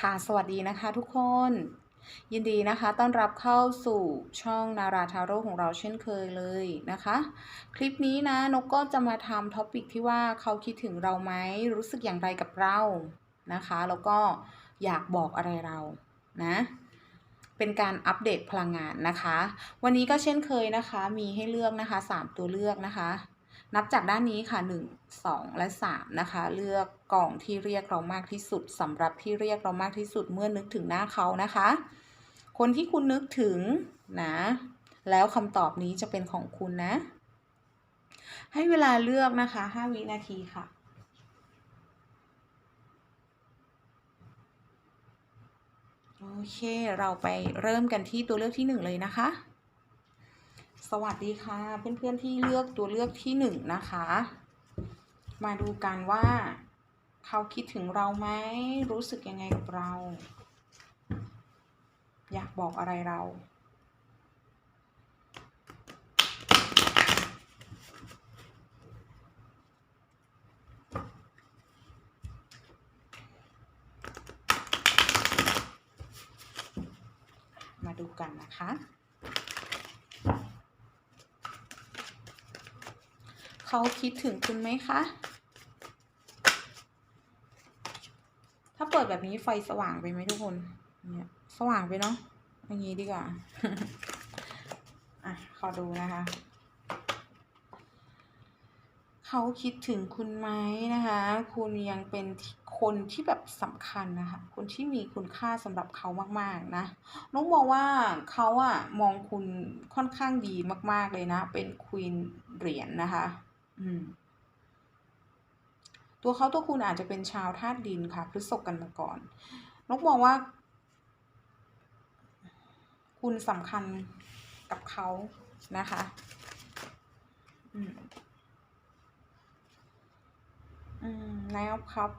ค่ะสวัสดีนะคะทุกคน ยินดีนะคะ ต้อนรับเข้าสู่ช่องนาราทาโร่ของเราเช่นเคยเลยนะคะ คลิปนี้นะนกก็จะมาทำท็อปิกที่ว่าเขาคิดถึงเราไหมรู้สึกอย่างไรกับเรานะคะ แล้วก็อยากบอกอะไรเรานะเป็นการอัปเดตพลังงานนะคะ วันนี้ก็เช่นเคยนะคะ มีให้เลือกนะคะ 3 ตัวเลือกนะคะ นับจากด้านนี้ค่ะ 1 2 และ 3 นะคะ เลือกกล่องที่เรียกเรามากที่สุดสำหรับที่เรียกเรามากที่สุดเมื่อนึกถึงหน้าเขานะคะ คนที่คุณนึกถึงนะ แล้วคำตอบนี้จะเป็นของคุณนะ ให้เวลาเลือกนะคะ 5 วินาทีค่ะโอเค เราไปเริ่มกันที่ตัวเลือกที่หนึ่งเลยนะคะ สวัสดีค่ะ เพื่อนๆที่เลือกตัวเลือกที่หนึ่งนะคะ มาดูกันว่า เขาคิดถึงเราไหมรู้สึกยังไงกับเรา อยากบอกอะไรเรามาดูกันนะคะ เขาคิดถึงคุณไหมคะ ถ้าเปิดแบบนี้ไฟสว่างไปไหมทุกคน เนี่ยสว่างไปเนาะอย่างนี้ดีกว่า อะ ขอดูนะคะ เขาคิดถึงคุณไหมนะคะ คุณยังเป็นคนที่แบบสำคัญนะคะ คนที่มีคุณค่าสำหรับเขามากๆนะ น้องมองว่าเขาอะมองคุณค่อนข้างดีมากๆเลยนะ เป็นควีนเหรียญนะคะ ตัวเขาตัวคุณอาจจะเป็นชาวธาตุดินค่ะพฤษภกันมาก่อน นกมองว่า คุณสำคัญกับเขานะคะอืมอืมแล้วครับ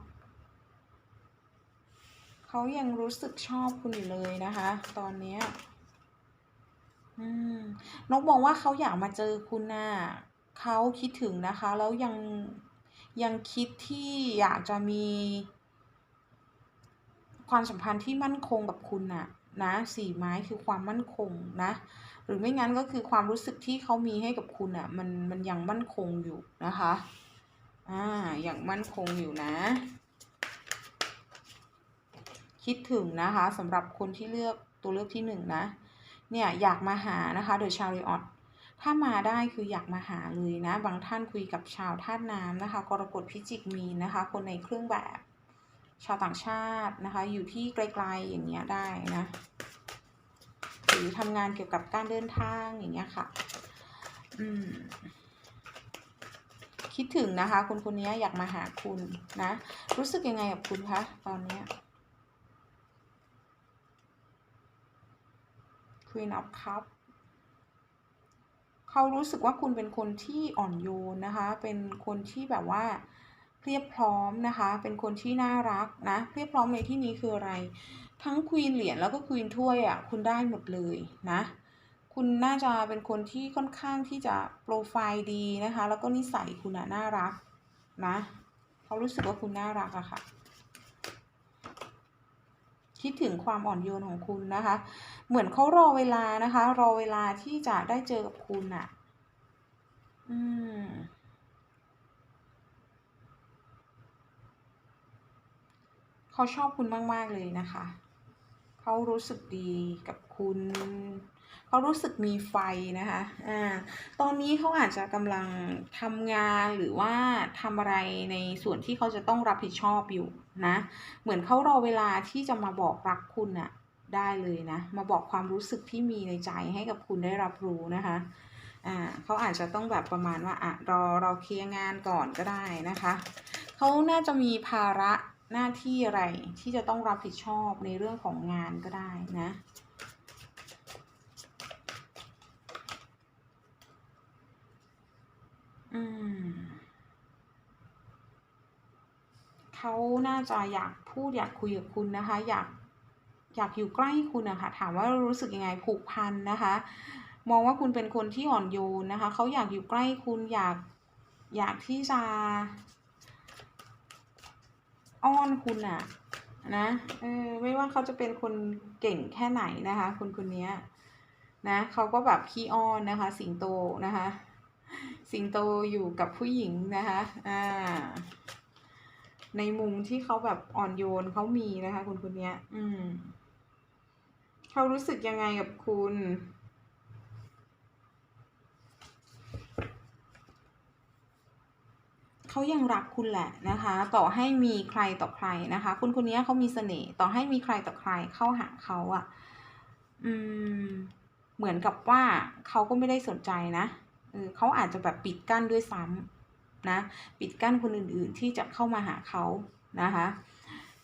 เขายังรู้สึกชอบคุณอยู่เลยนะคะ ตอนเนี้ยอืมนกมองว่าเขาอยากมาเจอคุณน่ะ เขาคิดถึงนะคะ แล้วยังยังคิดที่อยากจะมี ความสัมพันธ์ที่มั่นคงกับคุณน่ะนะสี่ไม้คือความมั่นคงนะ หรือไม่งั้นก็คือความรู้สึกที่เขามีให้กับคุณอะมันมันยังมั่นคงอยู่นะคะอ่าอย่างมั่นคงอยู่นะ คิดถึงนะคะสำหรับคนที่เลือกตัวเลือกที่หนึ่งนะ เนี่ยอยากมาหานะคะ โดยชาริออต ถ้ามาได้คืออยากมาหาเลยนะ บางท่านคุยกับชาวธาน้ำนะคะ กรกฎพิจิกมีนะคะ คนในเครื่องแบบ ชาวต่างชาตินะคะ อยู่ที่ไกลๆอย่างเงี้ยได้นะ หรือทำงานเกี่ยวกับการเดินทางอย่างเงี้ยค่ะ อืมคิดถึงนะคะ คนคนนี้อยากมาหาคุณนะ รู้สึกยังไงกับคุณคะตอนเนี้ย Queen of Cup เขารู้สึกว่าคุณเป็นคนที่อ่อนโยนนะคะ เป็นคนที่แบบว่าเรียบพร้อมนะคะ เป็นคนที่น่ารักนะ เรียบพร้อมในที่นี้คืออะไร ทั้งควีนเหรียญแล้วก็ควีนถ้วยอะคุณได้หมดเลยนะ คุณน่าจะเป็นคนที่ค่อนข้างที่จะโปรไฟล์ดีนะคะ แล้วก็นิสัยคุณน่ะน่ารักนะ เขารู้สึกว่าคุณน่ารักอะค่ะ คิดถึงความอ่อนโยนของคุณนะคะ เหมือนเขารอเวลานะคะ รอเวลาที่จะได้เจอกับคุณอะอืมเขาชอบคุณมาก ๆ เลยนะคะ เขารู้สึกดีกับคุณ เขารู้สึกมีไฟนะคะอ่าตอนนี้เขาอาจจะกำลังทำงานหรือว่าทำอะไรในส่วนที่เขาจะต้องรับผิดชอบอยู่นะ เหมือนเขารอเวลาที่จะมาบอกรักคุณน่ะได้เลยนะ มาบอกความรู้สึกที่มีในใจให้กับคุณได้รับรู้นะคะอ่าเขาอาจจะต้องแบบประมาณว่าอะรอรอเคลียร์งานก่อนก็ได้นะคะเขาน่าจะมีภาระหน้าที่อะไรที่จะต้องรับผิดชอบในเรื่องของงานก็ได้นะ อืมเขาน่าจะอยากพูดอยากคุยกับคุณนะคะ อยากอยากอยู่ใกล้คุณอะคะถามว่ารู้สึกยังไงผูกพันนะคะ มองว่าคุณเป็นคนที่อ่อนโยนนะคะเขาอยากอยู่ใกล้คุณอยากอยากที่จะอ้อนคุณอะนะเออไม่ว่าเขาจะเป็นคนเก่งแค่ไหนนะคะ คนคนนี้นะเขาก็แบบขี้อ้อนนะคะ สิงโตนะคะ สิงโตอยู่กับผู้หญิงนะคะ อ่า ในมุมที่เขาแบบอ่อนโยนเขามีนะคะคนคนนี้อืม เขารู้สึกยังไงกับคุณ เขายังรักคุณแหละนะคะ ต่อให้มีใครต่อใครนะคะ คุณคนนี้เขามีเสน่ห์ ต่อให้มีใครต่อใครเข้าหาเขาอะ่ะ อืม เหมือนกับว่าเขาก็ไม่ได้สนใจนะ เออเขาอาจจะแบบปิดกั้นด้วยซ้ำนะ ปิดกั้นคนอื่นๆที่จะเข้ามาหาเขานะคะ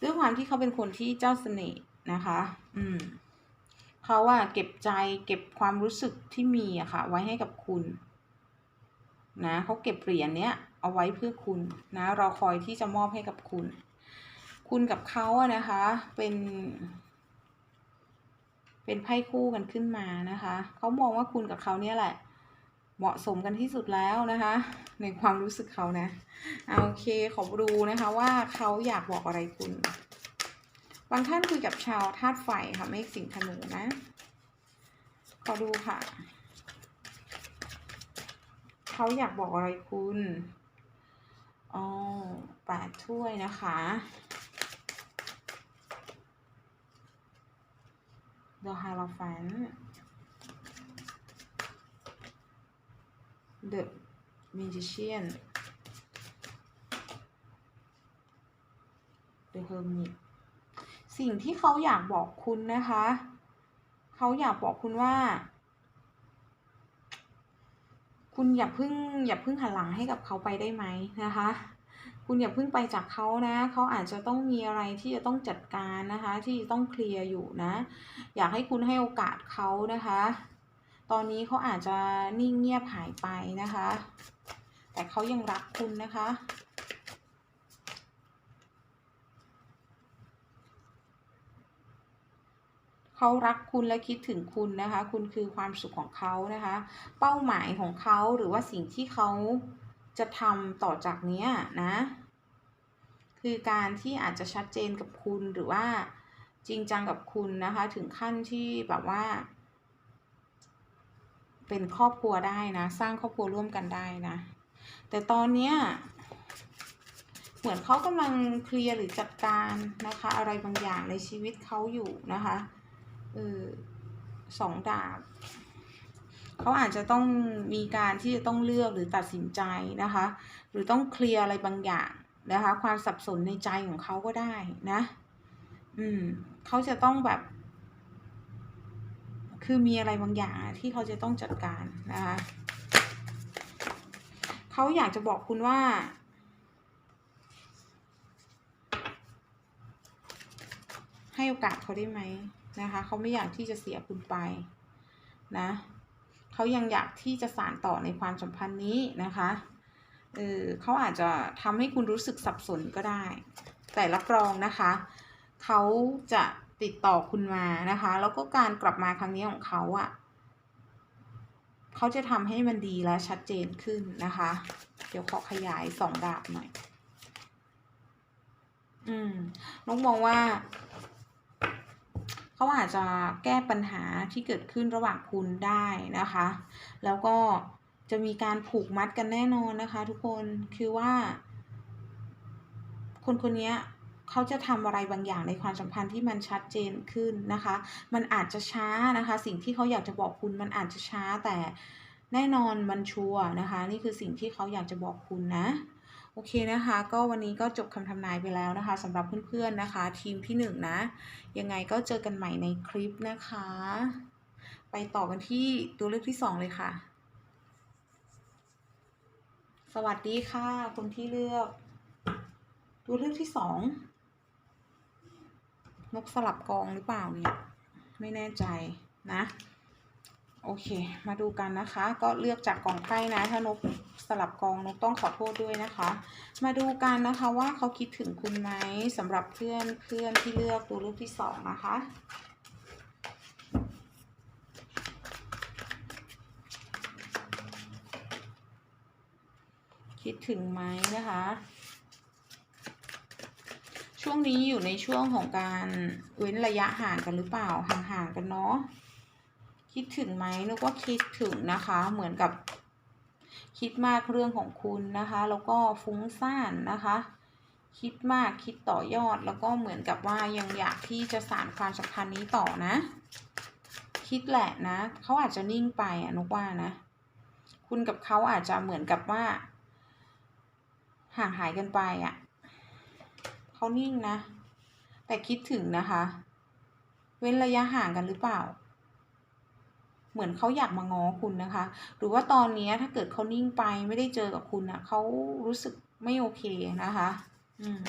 ด้วยความที่เขาเป็นคนที่เจ้าเสน่ห์นะคะ อืมเขาอะเก็บใจเก็บความรู้สึกที่มีอะค่ะ ไว้ให้กับคุณ นะเขาเก็บเหรียญเนี้ยเอาไว้เพื่อคุณนะรอคอยที่จะมอบให้กับคุณ คุณกับเขาอะนะคะ เป็น เป็นไพ่คู่กันขึ้นมานะคะเขามองว่าคุณกับเขาเนี่ยแหละ เหมาะสมกันที่สุดแล้วนะคะ ในความรู้สึกเขานะเอาโอเคขอดูนะคะว่าเขาอยากบอกอะไรคุณ บางท่านคุยกับชาวธาตุไฟค่ะเมฆสิงห์ธนูนะ ขอดูค่ะเขาอยากบอกอะไรคุณอ๋อแปดถ้วยนะคะ The Hierophant The Magician The Hermit สิ่งที่เขาอยากบอกคุณนะคะ เขาอยากบอกคุณว่า คุณอย่าเพิ่งอย่าเพิ่งหันหลังให้กับเขาไปได้ไหมนะคะ คุณอย่าเพิ่งไปจากเขานะ เขาอาจจะต้องมีอะไรที่จะต้องจัดการนะคะ ที่จะต้องเคลียร์อยู่นะ อยากให้คุณให้โอกาสเขานะคะ ตอนนี้เขาอาจจะนิ่งเงียบหายไปนะคะ แต่เขายังรักคุณนะคะ เขารักคุณและคิดถึงคุณนะคะ คุณคือความสุขของเขานะคะ เป้าหมายของเขาหรือว่าสิ่งที่เขาจะทำต่อจากนี้นะ คือการที่อาจจะชัดเจนกับคุณหรือว่าจริงจังกับคุณนะคะ ถึงขั้นที่แบบว่า เป็นครอบครัวได้นะ สร้างครอบครัวร่วมกันได้นะ แต่ตอนเนี้ยเหมือนเขากำลังเคลียร์หรือจัดการนะคะ อะไรบางอย่างในชีวิตเขาอยู่นะคะเออสองดาบเขาอาจจะต้องมีการที่จะต้องเลือกหรือตัดสินใจนะคะ หรือต้องเคลียร์อะไรบางอย่างนะคะ ความสับสนในใจของเขาก็ได้นะ อืมเขาจะต้องแบบ คือมีอะไรบางอย่างที่เขาจะต้องจัดการนะคะเขาอยากจะบอกคุณว่า ให้โอกาสเขาได้ไหมนะคะเขาไม่อยากที่จะเสียคุณไปนะเขายังอยากที่จะสานต่อในความสัมพันธ์นี้นะคะเออเขาอาจจะทำให้คุณรู้สึกสับสนก็ได้ แต่รับรองนะคะ เขาจะ ติดต่อคุณมานะคะ แล้วก็การกลับมาครั้งนี้ของเขาอะ่ะเขาจะทำให้มันดีและชัดเจนขึ้นนะคะ เดี๋ยวขอขยายสองดาบหน่อย อืมน้องมองว่าเขาอาจจะแก้ปัญหาที่เกิดขึ้นระหว่างคุณได้นะคะ แล้วก็จะมีการผูกมัดกันแน่นอนนะคะ ทุกคนคือว่า คนคนนี้ เขาจะทำอะไรบางอย่างในความสัมพันธ์ที่มันชัดเจนขึ้นนะคะ มันอาจจะช้านะคะ สิ่งที่เขาอยากจะบอกคุณมันอาจจะช้าแต่แน่นอนมันชัวร์นะคะ นี่คือสิ่งที่เขาอยากจะบอกคุณนะโอเคนะคะ ก็วันนี้ก็จบคำทำนายไปแล้วนะคะสำหรับเพื่อนๆนะคะ ทีมที่หนึ่งนะ ยังไงก็เจอกันใหม่ในคลิปนะคะ ไปต่อกันที่ตัวเลือกที่สองเลยค่ะ สวัสดีค่ะคนที่เลือก ตัวเลือกที่สอง นกสลับกองหรือเปล่าเนี่ย ไม่แน่ใจนะ โอเค มาดูกันนะคะ ก็เลือกจากกองไพ่นะ ถ้านกสลับกองนกต้องขอโทษด้วยนะคะ มาดูกันนะคะว่าเขาคิดถึงคุณไหมสำหรับเพื่อนเพื่อนที่เลือกตัวเลือกที่สองนะคะคิดถึงไหมนะคะ ช่วงนี้อยู่ในช่วงของการเว้นระยะห่างกันหรือเปล่าห่างๆกันเนาะคิดถึงไหมนึกว่าคิดถึงนะคะ เหมือนกับ คิดมากเรื่องของคุณนะคะ แล้วก็ฟุ้งซ่านนะคะ คิดมากคิดต่อยอดแล้วก็เหมือนกับว่ายังอยากที่จะสานความสัมพันธ์นี้ต่อนะ คิดแหละนะเขาอาจจะนิ่งไปอะนุกว่านะ คุณกับเขาอาจจะเหมือนกับว่า ห่างหายกันไปอะ เขานิ่งนะ แต่คิดถึงนะคะ เว้นระยะห่างกันหรือเปล่า เหมือนเขาอยากมาง้อคุณนะคะ หรือว่าตอนนี้ถ้าเกิดเขานิ่งไปไม่ได้เจอกับคุณอะเขารู้สึกไม่โอเคนะคะ อืม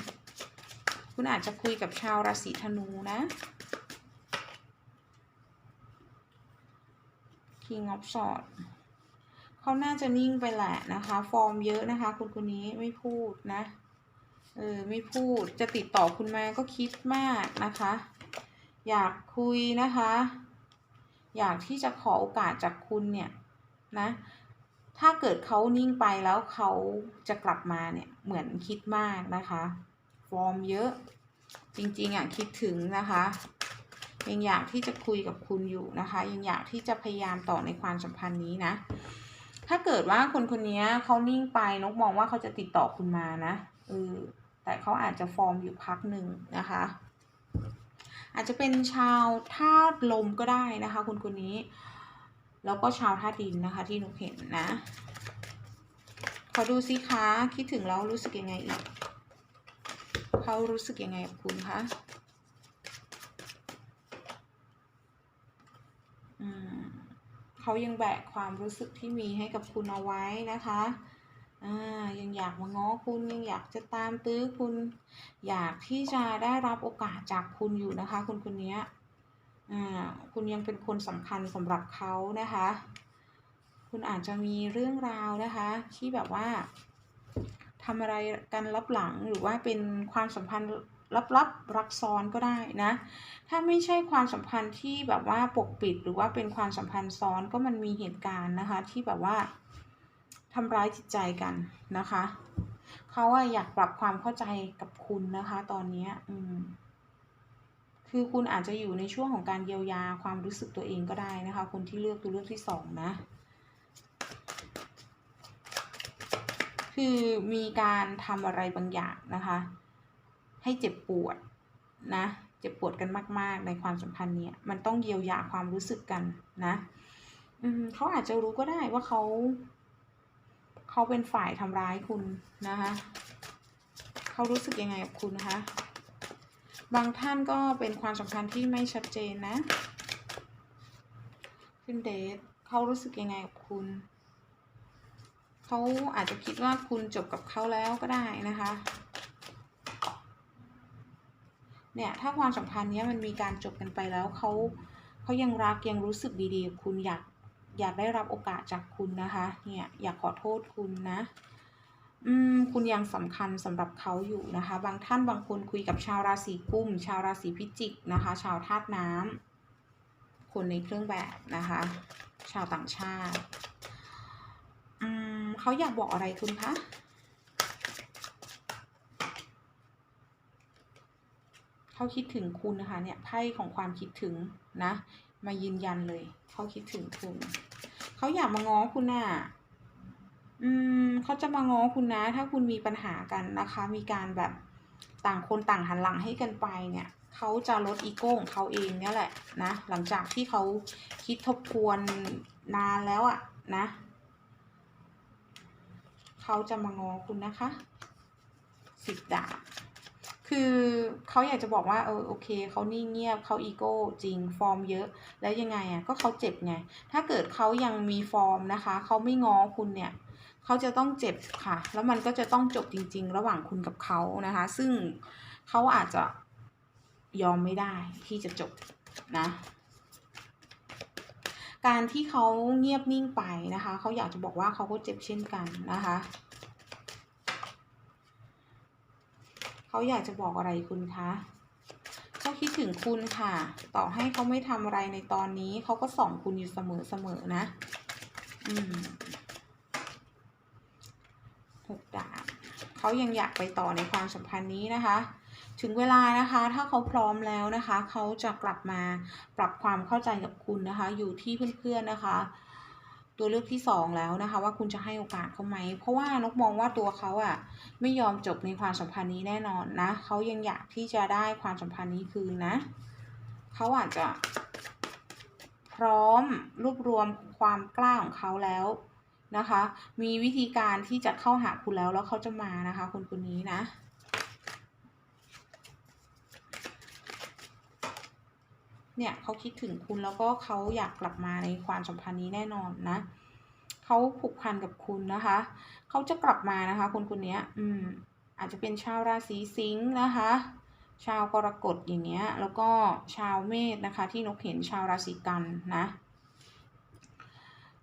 คุณอาจจะคุยกับชาวราศีธนูนะ King of Swords เขาน่าจะนิ่งไปแหละนะคะ ฟอร์มเยอะนะคะ คุณคนนี้ไม่พูดนะ เออไม่พูดจะติดต่อคุณมาก็คิดมากนะคะ อยากคุยนะคะ อยากที่จะขอโอกาสจากคุณเนี่ยนะถ้าเกิดเขานิ่งไปแล้วเขาจะกลับมาเนี่ยเหมือนคิดมากนะคะฟอร์มเยอะ จริงๆอะคิดถึงนะคะ ยังอยากที่จะคุยกับคุณอยู่นะคะ ยังอยากที่จะพยายามต่อในความสัมพันธ์นี้นะ ถ้าเกิดว่าคนคนนี้เขานิ่งไปนกมองว่าเขาจะติดต่อคุณมานะเออ แต่เขาอาจจะฟอร์มอยู่พักหนึ่งนะคะ อาจจะเป็นชาวธาตุลมก็ได้นะคะคนคนนี้ แล้วก็ชาวธาตุดินนะคะที่หนกเห็นนะ ขอดูสิคะคิดถึงแล้วรู้สึกยังไงอีกเขารู้สึกยังไงกับคุณคะเขายังแบกความรู้สึกที่มีให้กับคุณเอาไว้นะคะ อ่ายังอยากมาง้อคุณยังอยากจะตามตื้อคุณ อยากที่จะได้รับโอกาสจากคุณอยู่นะคะ คุณคนนี้อ่าคุณยังเป็นคนสำคัญสำหรับเขานะคะ คุณอาจจะมีเรื่องราวนะคะ ที่แบบว่าทำอะไรกันลับหลังหรือว่าเป็นความสัมพันธ์ลับๆรักซ้อนก็ได้นะ ถ้าไม่ใช่ความสัมพันธ์ที่แบบว่าปกปิดหรือว่าเป็นความสัมพันธ์ซ้อนก็มันมีเหตุการณ์นะคะ ที่แบบว่า ทำร้ายจิตใจกันนะคะ เขาอะอยากปรับความเข้าใจกับคุณนะคะ ตอนนี้อืมคือคุณอาจจะอยู่ในช่วงของการเยียวยาความรู้สึกตัวเองก็ได้นะคะ คนที่เลือกตัวเลือกที่สองนะ คือมีการทำอะไรบางอย่างนะคะ ให้เจ็บปวดนะ เจ็บปวดกันมาก ๆ ในความสัมพันธ์เนี้ยมันต้องเยียวยาความรู้สึกกันนะ อืมเขาอาจจะรู้ก็ได้ว่าเขา เขาเป็นฝ่ายทำร้ายคุณนะคะเขารู้สึกยังไงกับคุณนะคะ บางท่านก็เป็นความสัมพันธ์ที่ไม่ชัดเจนนะขึ้นเดทเขารู้สึกยังไงกับคุณเขาอาจจะคิดว่าคุณจบกับเขาแล้วก็ได้นะคะ เนี่ยถ้าความสัมพันธ์เนี้ยมันมีการจบกันไปแล้วเขาเขายังรักยังรู้สึกดีๆกับคุณอยาก อยากได้รับโอกาสจากคุณนะคะเนี่ยอยากขอโทษคุณนะอืมคุณยังสำคัญสำหรับเขาอยู่นะคะ บางท่านบางคนคุยกับชาวราศีกุมชาวราศีพิจิกนะคะ ชาวธาตุน้ำคนในเครื่องแบบนะคะ ชาวต่างชาติอืมเขาอยากบอกอะไรคุณคะเขาคิดถึงคุณนะคะเนี่ยไพ่ของความคิดถึงนะ มายืนยันเลย เขาคิดถึงคุณ เขาอยากมาง้อคุณน่ะ อืมเขาจะมาง้อคุณนะ ถ้าคุณมีปัญหากันนะคะ มีการแบบต่างคนต่างหันหลังให้กันไปเนี่ยเขาจะลดอีโก้ของเขาเองเนี่ยแหละนะหลังจากที่เขาคิดทบทวนนานแล้วอะนะเขาจะมาง้อคุณนะคะสิบดาบ คือเขาอยากจะบอกว่าเออโอเคเขานิ่งเงียบเขาอีโก้จริงฟอร์มเยอะ แล้วยังไงอะก็เขาเจ็บไง ถ้าเกิดเขายังมีฟอร์มนะคะเขาไม่ง้อคุณเนี่ยเขาจะต้องเจ็บค่ะ แล้วมันก็จะต้องจบจริง ๆ ระหว่างคุณกับเขานะคะ ซึ่งเขาอาจจะยอมไม่ได้ที่จะจบนะการที่เขาเงียบนิ่งไปนะคะ เขาอยากจะบอกว่าเขาก็เจ็บเช่นกันนะคะ เขาอยากจะบอกอะไรคุณคะเขาคิดถึงคุณค่ะ ต่อให้เขาไม่ทำอะไรในตอนนี้ เขาก็ส่องคุณอยู่เสมอๆนะ อืมหกดาบเขายังอยากไปต่อในความสัมพันธ์นี้นะคะ ถึงเวลานะคะ ถ้าเขาพร้อมแล้วนะคะ เขาจะกลับมาปรับความเข้าใจกับคุณนะคะ อยู่ที่เพื่อนๆนะคะ ตัวเลือกที่สองแล้วนะคะว่าคุณจะให้โอกาสเขาไหม เพราะว่านกมองว่าตัวเขาอะไม่ยอมจบในความสัมพันธ์นี้แน่นอนนะเขายังอยากที่จะได้ความสัมพันธ์นี้คืนนะเขาอาจจะ พร้อมรวบรวมความกล้าของเขาแล้วนะคะ มีวิธีการที่จะเข้าหาคุณแล้วแล้วเขาจะมานะคะคนคนนี้นะ เนี่ยเขาคิดถึงคุณแล้วก็เขาอยากกลับมาในความสัมพันธ์นี้แน่นอนนะเขาผูกพันกับคุณนะคะเขาจะกลับมานะคะ คนคนนี้อืมอาจจะเป็นชาวราศีสิงห์นะคะ ชาวกรกฎอย่างเงี้ยแล้วก็ชาวเมษนะคะ ที่นกเห็นชาวราศีกันนะ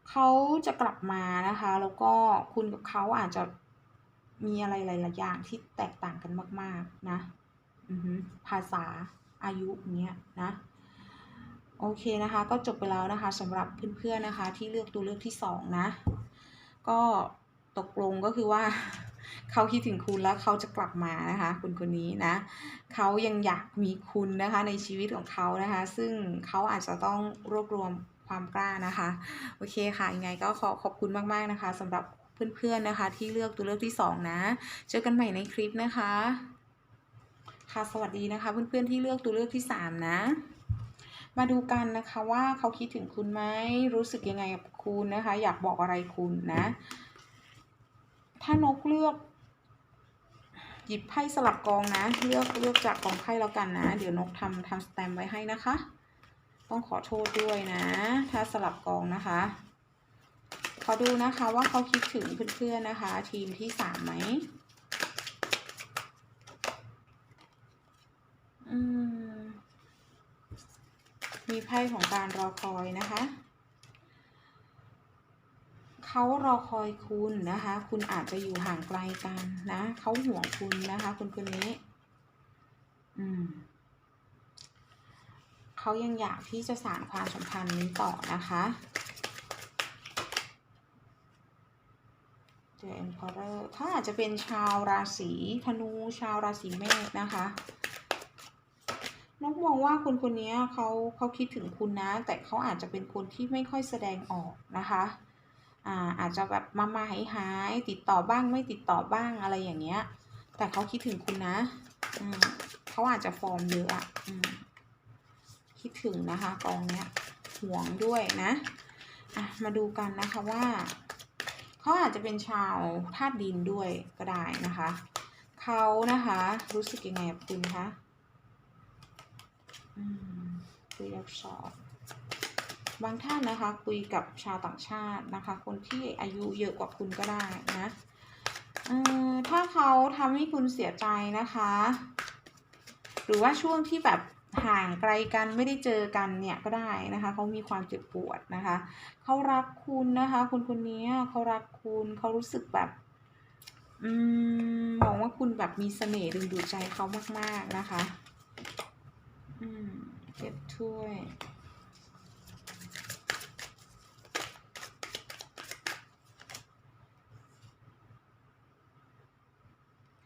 เขาจะกลับมานะคะ แล้วก็คุณกับเขาอาจจะมีอะไรหลายๆอย่างที่แตกต่างกันมาก ๆ นะอือฮึภาษาอายุเนี้ยนะ โอเคนะคะ ก็จบไปแล้วนะคะสำหรับเพื่อนๆนะคะ ที่เลือกตัวเลือกที่สองนะ ก็ตกลงก็คือว่าเขาคิดถึงคุณแล้วเขาจะกลับมานะคะคุณคนนี้นะเขายังอยากมีคุณนะคะในชีวิตของเขานะคะ ซึ่งเขาอาจจะต้องรวบรวมความกล้านะคะ โอเคค่ะยังไงก็ขอขอบคุณมากๆนะคะสำหรับเพื่อนๆนะคะ ที่เลือกตัวเลือกที่สองนะ เจอกันใหม่ในคลิปนะคะ ค่ะสวัสดีนะคะ เพื่อนๆที่เลือกตัวเลือกที่สามนะ มาดูกันนะคะว่าเขาคิดถึงคุณไหมรู้สึกยังไงกับคุณนะคะ อยากบอกอะไรคุณนะ ถ้านกเลือกหยิบไพ่สลับกองนะ เลือกเลือกจากกองไพ่แล้วกันนะ เดี๋ยวนกทำทำสแตมป์ไว้ให้นะคะ ต้องขอโทษด้วยนะ ถ้าสลับกองนะคะ ขอดูนะคะว่าเขาคิดถึงเพื่อนๆนะคะ ทีมที่สามไหมอืม มีไพ่ของการรอคอยนะคะเขารอคอยคุณนะคะ คุณอาจจะอยู่ห่างไกลกันนะเขาห่วงคุณนะคะคนคนนี้ อืมเขายังอยากที่จะสานความสัมพันธ์นี้ต่อนะคะ The Emperor เขาอาจจะเป็นชาวราศีธนูชาวราศีเมษนะคะ นกมองว่าคนคนนี้เขาเขาคิดถึงคุณนะ แต่เขาอาจจะเป็นคนที่ไม่ค่อยแสดงออกนะคะอ่าอาจจะแบบมามาหายหายติดต่อบ้างไม่ติดต่อบ้างอะไรอย่างเงี้ย แต่เขาคิดถึงคุณนะอืมเขาอาจจะฟอร์มเยอะอะอืมคิดถึงนะคะกองเนี้ยห่วงด้วยนะอะมาดูกันนะคะว่าเขาอาจจะเป็นชาวธาตุดินด้วยก็ได้นะคะเขานะคะ รู้สึกยังไงกับคุณคะ คุยกับสอบบางท่านนะคะ คุยกับชาวต่างชาตินะคะ คนที่อายุเยอะกว่าคุณก็ได้นะถ้าเขาทำให้คุณเสียใจนะคะ หรือว่าช่วงที่แบบห่างไกลกันไม่ได้เจอกันเนี่ยก็ได้นะคะเขามีความเจ็บปวดนะคะเขารักคุณนะคะคนคนนี้เขารักคุณเขารู้สึกแบบอืมมองว่าคุณแบบมีเสน่ห์ดึงดูดใจเขามากๆนะคะ เก็บถ้วย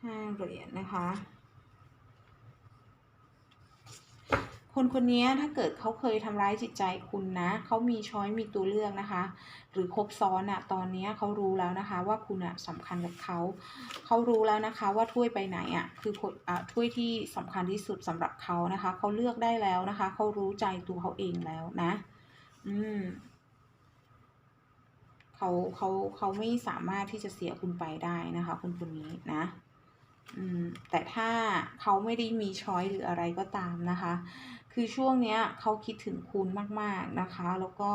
ห้าเหรียญนะคะ คนคนนี้ถ้าเกิดเขาเคยทำร้ายจิตใจคุณนะเขามีช้อยมีตัวเลือกนะคะ หรือครบซ้อนอะตอนนี้เขารู้แล้วนะคะ ว่าคุณอะสำคัญกับเขาเขารู้แล้วนะคะ ว่าถ้วยไปไหนอะคืออะถ้วยที่สำคัญที่สุดสำหรับเขานะคะเขาเลือกได้แล้วนะคะเขารู้ใจตัวเขาเองแล้วนะ อืมเขาเขาเขาไม่สามารถที่จะเสียคุณไปได้นะคะคนคนนี้นะอืมแต่ถ้าเขาไม่ได้มีช้อยหรืออะไรก็ตามนะคะ คือช่วงเนี้ยเขาคิดถึงคุณมากๆนะคะ แล้วก็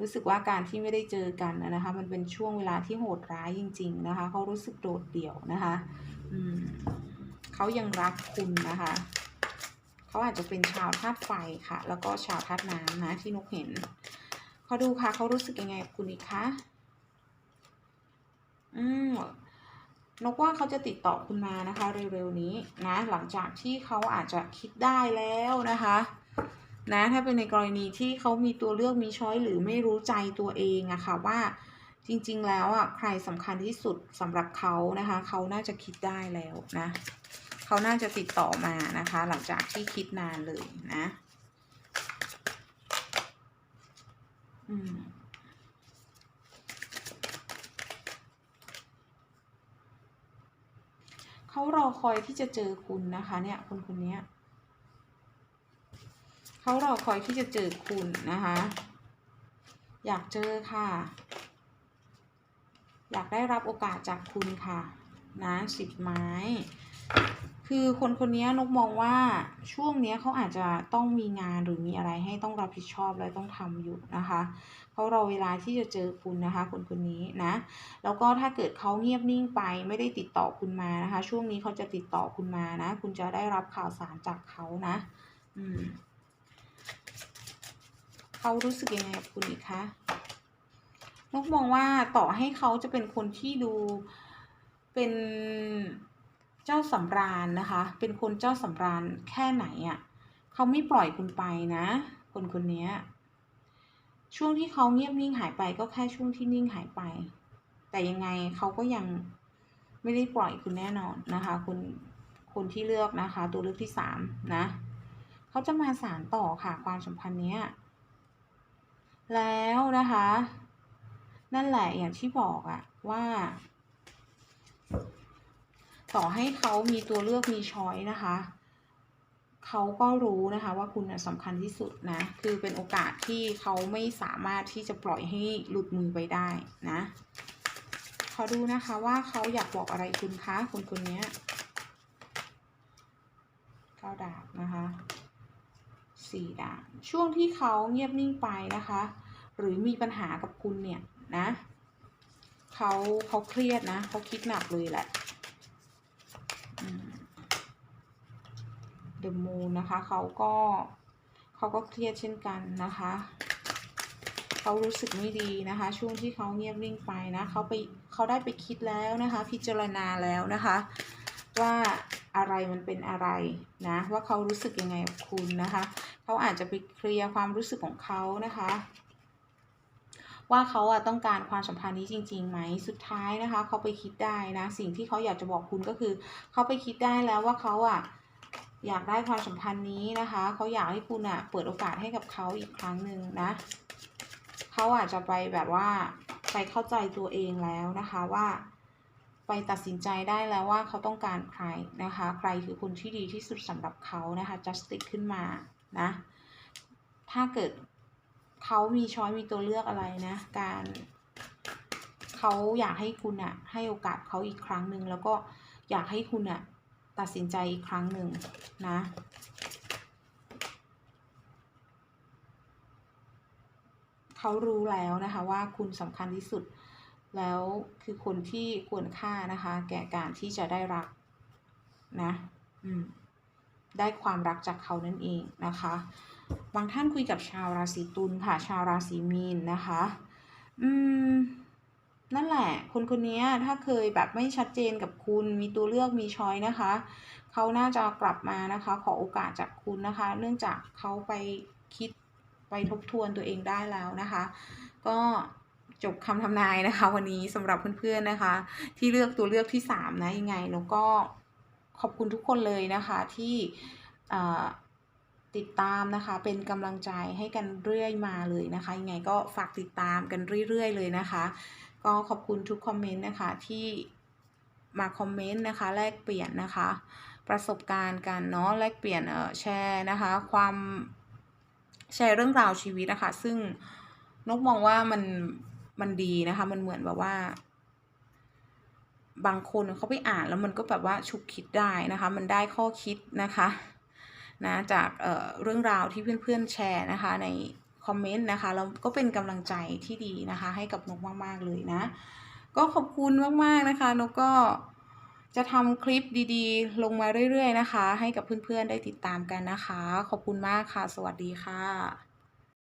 รู้สึกว่าการที่ไม่ได้เจอกันนะคะ มันเป็นช่วงเวลาที่โหดร้ายจริง ๆ นะคะเขารู้สึกโดดเดี่ยวนะคะอืมเขายังรักคุณนะคะเขาอาจจะเป็นชาวธาตุไฟค่ะ แล้วก็ชาวธาตุน้ำนะที่นกเห็นเขาดูค่ะเขารู้สึกยังไงกับคุณอีกคะอืม นกว่าเขาจะติดต่อคุณมานะคะ เร็วๆนี้นะหลังจากที่เขาอาจจะคิดได้แล้วนะคะนะถ้าเป็นในกรณีที่เขามีตัวเลือกมีช้อยหรือไม่รู้ใจตัวเองอะค่ะว่าจริงๆแล้วอะใครสำคัญที่สุดสำหรับเขานะคะเขาน่าจะคิดได้แล้วนะเขาน่าจะติดต่อมานะคะ หลังจากที่คิดนานเลยนะ อืม เขารอคอยที่จะเจอคุณนะคะเนี่ยคนคนนี้เขารอคอยที่จะเจอคุณนะคะ อยากเจอค่ะ อยากได้รับโอกาสจากคุณค่ะนะสิบไม้ คือคนคนนี้นกมองว่าช่วงนี้เขาอาจจะต้องมีงานหรือมีอะไรให้ต้องรับผิดชอบและต้องทำอยู่นะคะเขารอเวลาที่จะเจอคุณนะคะ คนคนนี้นะ แล้วก็ถ้าเกิดเขาเงียบนิ่งไปไม่ได้ติดต่อคุณมานะคะ ช่วงนี้เขาจะติดต่อคุณมานะ คุณจะได้รับข่าวสารจากเขานะ อืมเขารู้สึกยังไงกับคุณอีกคะนกมองว่าต่อให้เขาจะเป็นคนที่ดูเป็น เจ้าสำราญนะคะ เป็นคนเจ้าสำราญแค่ไหนอะ่ะเขาไม่ปล่อยคุณไปนะ คนคนนี้ช่วงที่เขาเงียบนิ่งหายไปก็แค่ช่วงที่นิ่งหายไป แต่ยังไงเขาก็ยังไม่ได้ปล่อยคุณแน่นอนนะคะคนคนที่เลือกนะคะ ตัวเลือกที่สามนะเขาจะมาสารต่อค่ะความสัมพันธ์เนี้ยแล้วนะคะ นั่นแหละอย่างที่บอกอะว่า ต่อให้เขามีตัวเลือกมีช้อยนะคะ เขาก็รู้นะคะว่าคุณสำคัญที่สุดนะ คือเป็นโอกาสที่เขาไม่สามารถที่จะปล่อยให้หลุดมือไปได้นะขอดูนะคะว่าเขาอยากบอกอะไรคุณคะคนคนนี้เก้าดาบนะคะสี่ดาบช่วงที่เขาเงียบนิ่งไปนะคะ หรือมีปัญหากับคุณเนี่ยนะเขาเขาเครียดนะเขาคิดหนักเลยแหละ เดอะมูนนะคะเขาก็เขาก็เครียดเช่นกันนะคะเขารู้สึกไม่ดีนะคะ ช่วงที่เขาเงียบนิ่งไปนะเขาไปเขาได้ไปคิดแล้วนะคะ พิจารณาแล้วนะคะ ว่าอะไรมันเป็นอะไรนะว่าเขารู้สึกยังไงกับคุณนะคะเขาอาจจะไปเคลียร์ความรู้สึกของเขานะคะว่าเขาอะต้องการความสัมพันธ์นี้จริงๆไหมสุดท้ายนะคะ เขาไปคิดได้นะ สิ่งที่เขาอยากจะบอกคุณก็คือ เขาไปคิดได้แล้วว่าเขาอะ อยากได้ความสัมพันธ์นี้นะคะเขาอยากให้คุณอะเปิดโอกาสให้กับเขาอีกครั้งหนึ่งนะเขาอาจจะไปแบบว่าไปเข้าใจตัวเองแล้วนะคะว่าไปตัดสินใจได้แล้วว่าเขาต้องการใครนะคะ ใครคือคนที่ดีที่สุดสำหรับเขานะคะ justice ขึ้นมานะ ถ้าเกิดเขามีช้อยมีตัวเลือกอะไรนะ การเขาอยากให้คุณอะให้โอกาสเขาอีกครั้งหนึ่งแล้วก็อยากให้คุณอะ ตัดสินใจอีกครั้งหนึ่งนะเขารู้แล้วนะคะว่าคุณสำคัญที่สุด แล้วคือคนที่ควรค่านะคะ แก่การที่จะได้รักนะอืมได้ความรักจากเขานั่นเองนะคะ บางท่านคุยกับชาวราศีตุลค่ะชาวราศีมีนนะคะ อืม นั่นแหละ คนคนนี้ถ้าเคยแบบไม่ชัดเจนกับคุณมีตัวเลือกมีช้อยนะคะ เขาน่าจะกลับมานะคะ ขอโอกาสจากคุณนะคะ เนื่องจากเขาไปคิดไปทบทวนตัวเองได้แล้วนะคะ ก็จบคำทำนายนะคะ วันนี้สำหรับเพื่อนๆนะคะ ที่เลือกตัวเลือกที่3นะยังไงแล้วก็ขอบคุณทุกคนเลยนะคะที่ติดตามนะคะเป็นกำลังใจให้กันเรื่อยมาเลยนะคะยังไงก็ฝากติดตามกันเรื่อย ๆ เลยนะคะ ก็ขอบคุณทุกคอมเมนต์นะคะที่มาคอมเมนต์นะคะ แลกเปลี่ยนนะคะ ประสบการณ์กันเนาะแลกเปลี่ยนเออแชร์นะคะ ความแชร์เรื่องราวชีวิตนะคะ ซึ่งนกมองว่ามันมันดีนะคะ มันเหมือนแบบว่า บางคนเขาไปอ่านแล้วมันก็แบบว่าฉุกคิดได้นะคะ มันได้ข้อคิดนะคะนะจากเเรื่องราวที่เพื่อนๆแชร์นะคะใน คอมเมนต์นะคะแล้วก็เป็นกำลังใจที่ดีนะคะ ให้กับนกมากๆเลยนะ ก็ขอบคุณมากๆนะคะ นกก็จะทำคลิปดีๆ ลงมาเรื่อยๆนะคะ ให้กับเพื่อนๆได้ติดตามกันนะคะ ขอบคุณมากค่ะ สวัสดีค่ะ